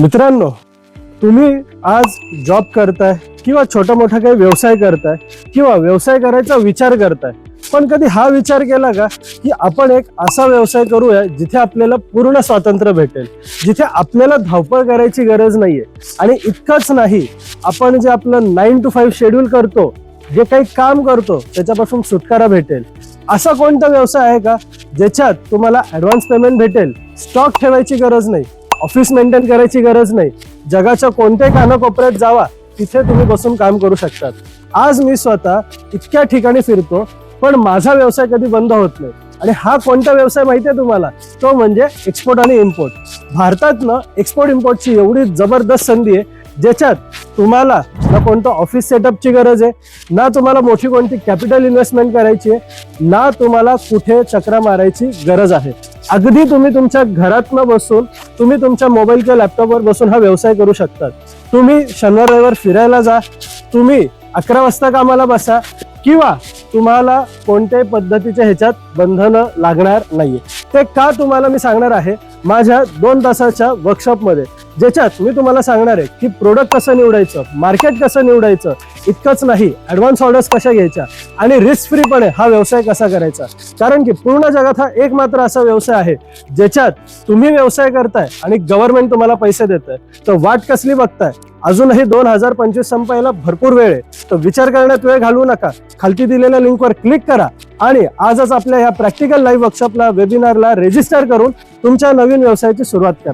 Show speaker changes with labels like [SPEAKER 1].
[SPEAKER 1] मित्रांनो तुम्ही आज जॉब करताय किंवा छोटा मोठा काही व्यवसाय करताय किंवा व्यवसाय करायचा विचार करताय पण कधी हा विचार केला का की आपण एक असा व्यवसाय करूया जिथे आपल्याला पूर्ण स्वातंत्र्य भेटेल जिथे आपल्याला धावपळ करायची गरज नाहीये आणि इतकंच नाही आपण जे आपलं नाईन टू फाईव्ह शेड्यूल करतो जे काही काम करतो त्याच्यापासून सुटकारा भेटेल. असा कोणता व्यवसाय आहे का ज्याच्यात तुम्हाला ऍडव्हान्स पेमेंट भेटेल स्टॉक ठेवायची गरज नाही ऑफिस मेंटेन करायची गरज नाही. जगाच्या कोणत्याही कानाकोपऱ्यात जावा तिथे तुम्ही बसून काम करू शकतात. आज मी स्वतः इतक्या ठिकाणी फिरतो पण माझा व्यवसाय कधी बंद होत नाही. आणि हा कोणता व्यवसाय माहिती आहे तुम्हाला? तो म्हणजे एक्सपोर्ट आणि इम्पोर्ट भारतातनं एक्सपोर्ट इम्पोर्टची एवढी जबरदस्त संधी आहे ज्याच्यात तुम्हाला ना कोणतं ऑफिस सेटअपची गरज आहे ना तुम्हाला मोठी कोणती कॅपिटल इन्व्हेस्टमेंट करायची आहे ना तुम्हाला कुठे चक्रा मारायची गरज आहे. अगदी तुम्ही तुमच्या घरातनं बसून तुम्ही तुमच्या मोबाईल किंवा लॅपटॉपवर बसून हा व्यवसाय करू शकतात. तुम्ही शनिवार रविवार फिरायला जा तुम्ही अकरा वाजता कामाला बसा किंवा तुम्हाला कोणत्याही पद्धतीच्या ह्याच्यात बंधनं लागणार नाहीये. ते का तुम्हाला मी सांगणार आहे माझ्या दोन तासाच्या वर्कशॉपमध्ये ज्याच्यात मी तुम्हाला सांगणार आहे की प्रोडक्ट कसं निवडायचं मार्केट कसं निवडायचं इतकंच नाही ऍडव्हान्स ऑर्डर्स कशा घ्यायच्या आणि रिस्क फ्रीपणे हा व्यवसाय कसा करायचा. कारण की पूर्ण जगात हा एक मात्र असा व्यवसाय आहे ज्याच्यात तुम्ही व्यवसाय करताय आणि गव्हर्नमेंट तुम्हाला पैसे देत आहे तर वाट कसली बघताय? अजूनही दोन हजार पंचवीस संपायला भरपूर वेळ आहे. तर विचार करण्यात वेळ घालवू नका. खालती दिलेल्या लिंकवर क्लिक करा आणि आजच आपल्या या प्रॅक्टिकल लाईव्ह वर्कशॉपला वेबिनारला रेजिस्टर करून तुमच्या नवीन व्यवसायाची सुरुवात करा.